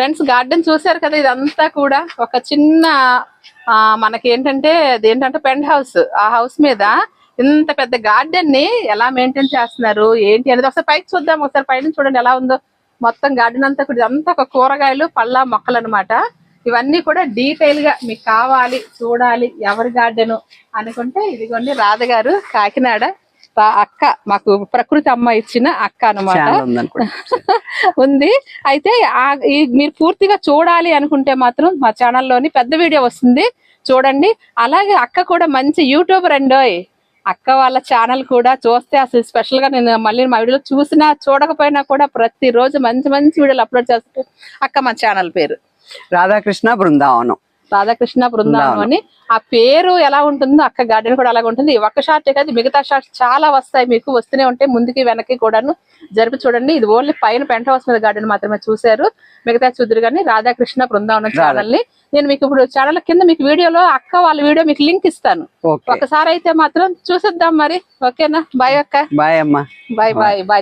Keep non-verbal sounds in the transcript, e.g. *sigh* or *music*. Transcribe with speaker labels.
Speaker 1: Friends garden చూసారు కదా ఇదంతా కూడా ఒక చిన్న ఆ మనకి ఏంటంటే అదేంటంటే పెంట్ హౌస్ ఆ హౌస్ మీద ఇంత పెద్ద గార్డెన్ని ఎలా మెయింటైన్ చేస్తున్నారు ఏంటి అనేది ఒకసారి పైకి చూద్దాం ఒకసారి పైన చూడండి ఎలా ఉందో. మొత్తం గార్డెన్ అంతా కూడా ఇదంతా ఒక కూరగాయలు పళ్ళ మొక్కలు అనమాట ఇవన్నీ కూడా డీటెయిల్గా మీకు కావాలి చూడాలి ఎవరి గార్డెన్ అనుకుంటే ఇదిగోండి రాధ గారు కాకినాడ రా- అక్క మాకు ప్రకృతి అమ్మ ఇచ్చిన అక్క
Speaker 2: ఉందనుకుంటా. *laughs*
Speaker 1: ఉంది. అయితే మీరు పూర్తిగా చూడాలి అనుకుంటే మాత్రం మా ఛానల్లోని పెద్ద వీడియో వస్తుంది. చూడండి. అలాగే అక్క కూడా మంచి యూట్యూబర్ అండోయ్ అక్క వాళ్ళ ఛానల్ కూడా చూస్తే అసలు స్పెషల్గా నేను మళ్ళీ మా వీడియోలో చూసినా చూడకపోయినా కూడా ప్రతిరోజు మంచి మంచి వీడియోలు అప్లోడ్ చేస్తూ అక్క మా ఛానల్ పేరు.
Speaker 2: రాధాకృష్ణ బృందావనం.
Speaker 1: రాధాకృష్ణ బృందావనం. అని ఆ పేరు ఎలా ఉంటుందో అక్క గార్డెన్ కూడా అలాగ ఉంటుంది. ఒక్క షార్ట్ కాదు మిగతా షార్ట్స్ చాలా వస్తాయి మీకు. వస్తూనే ఉంటాయి ముందుకి వెనక్కి కూడాను జరిపి చూడండి. ఇది ఓన్లీ పైన పెంట హౌస్ మీద గార్డెన్ మాత్రమే చూశారు. మిగతా చూద్దరు కానీ రాధాకృష్ణ బృందావనం ఛానల్ని నేను మీకు ఇప్పుడు ఛానల్ కింద మీకు వీడియోలో అక్క వాళ్ళ వీడియో మీకు లింక్ ఇస్తాను. ఒకసారి అయితే మాత్రం చూసేద్దాం మరి. ఓకేనా? బాయ్ అక్క.
Speaker 2: బాయ్ అమ్మా.
Speaker 1: బాయ్. Bye bye.